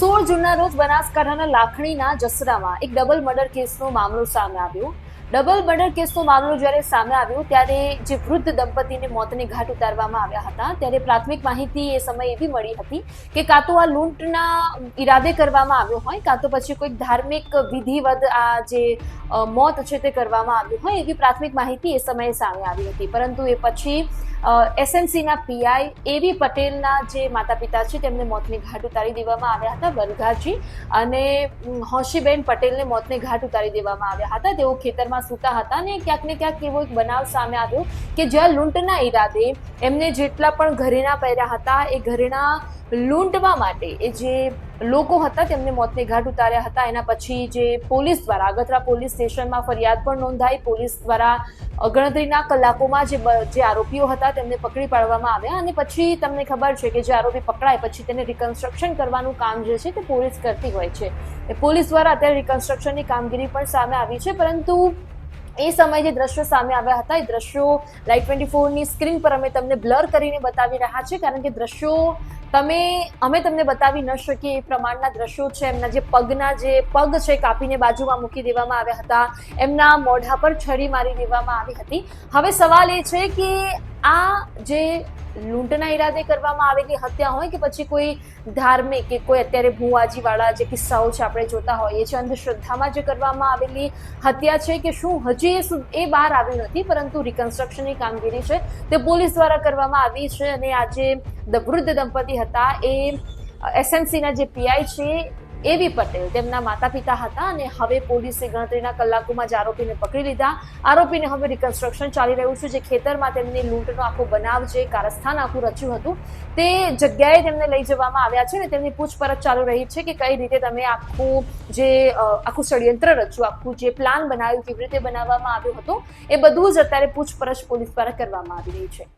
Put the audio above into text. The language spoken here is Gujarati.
જૂનના રોજ બનાસકાંઠાના લાખણીના જસરામાં એક ડબલ મર્ડર કેસનો મામલો સામે આવ્યો. ડબલ મર્ડર કેસનો મામલો જ્યારે સામે આવ્યો, ત્યારે જે વૃદ્ધ દંપતીને મોતને ઘાટ ઉતારવામાં આવ્યા હતા, ત્યારે પ્રાથમિક માહિતી એ સમયે એવી મળી હતી કે કાં તો આ લૂંટના ઈરાદે કરવામાં આવ્યો હોય, કાં તો પછી કોઈક ધાર્મિક વિધિવત આ જે મોત છે તે કરવામાં આવ્યું હોય એવી પ્રાથમિક માહિતી એ સમયે સામે આવી હતી. પરંતુ એ પછી એસએમસીના પીઆઈ એવી પટેલના જે માતા પિતા છે, તેમને મોતને ઘાટ ઉતારી દેવામાં આવ્યા હતા. વરઘાજી અને હોશીબેન પટેલને મોતને ઘાટ ઉતારી દેવામાં આવ્યા હતા. તેઓ ખેતરમાં સૂતા હતા અને ક્યાંક ને ક્યાંક એવો એક બનાવ સામે આવ્યો કે જ્યાં લૂંટના ઈરાદે એમને જેટલા પણ ઘરેણા પહેર્યા હતા, એ ઘરેણા લૂંટવા માટે એ જે લોકો હતા તેમને મોતને ઘાટ ઉતાર્યા હતા. એના પછી જે પોલીસ દ્વારા, આગતરા પોલીસ સ્ટેશનમાં ફરિયાદ પણ નોંધાઈ. પોલીસ દ્વારા ગણતરીના કલાકોમાં જે જે આરોપીઓ હતા તેમને પકડી પાડવામાં આવ્યા અને પછી તમને ખબર છે કે જે આરોપી પકડાય, પછી તેને રિકન્સ્ટ્રક્શન કરવાનું કામ જે છે તે પોલીસ કરતી હોય છે. પોલીસ દ્વારા અત્યારે રિકન્સ્ટ્રક્શનની કામગીરી પણ સામે આવી છે, પરંતુ એ સમયે જે દ્રશ્યો સામે આવ્યા હતા, એ દ્રશ્યો લાઈટ ટ્વેન્ટી ફોરની સ્ક્રીન પર અમે તમને બ્લર કરીને બતાવી રહ્યા છે કારણ કે દ્રશ્યો તમે, અમે તમને બતાવી ન શકીએ એ પ્રમાણના દ્રશ્યો છે. એમના જે પગના જે પગ છે, કાપીને બાજુમાં મૂકી દેવામાં આવ્યા હતા. એમના મોઢા પર છરી મારી દેવામાં આવી હતી. હવે સવાલ એ છે કે આ જે લૂંટના ઈરાદે કરવામાં આવેલી હત્યા હોય કે પછી કોઈ ધાર્મિક કે કોઈ અત્યારે ભૂવાજીવાળા જે કિસ્સાઓ છે આપણે જોતા હોઈએ છીએ, અંધશ્રદ્ધામાં જે કરવામાં આવેલી હત્યા છે કે શું હજી એ એ બહાર આવ્યું નથી, પરંતુ રિકન્સ્ટ્રક્શનની કામગીરી છે તે પોલીસ દ્વારા કરવામાં આવી છે અને આજે વૃદ્ધ દંપતી હતા એ એસએમસીના જે પીઆઈ છે એવી પટેલ. તેમના માતા પિતા હતા અને હવે પોલીસે ગણતરીના કલાકોમાં જ આરોપીને પકડી લીધા. આરોપીને હવે રિકન્સ્ટ્રક્શન ચાલી રહ્યું છે, જે ખેતરમાં તેમની લૂંટનો આખો બનાવ જે કારસ્થાન આખું રચ્યું હતું, તે જગ્યાએ તેમને લઈ જવામાં આવ્યા છે અને તેમની પૂછપરછ ચાલુ રહી છે કે કઈ રીતે તમે આખું જે આખું ષડયંત્ર રચ્યું, આખું જે પ્લાન બનાવ્યું, કેવી રીતે બનાવવામાં આવ્યો હતો, એ બધું જ અત્યારે પૂછપરછ પોલીસ દ્વારા કરવામાં આવી રહી છે.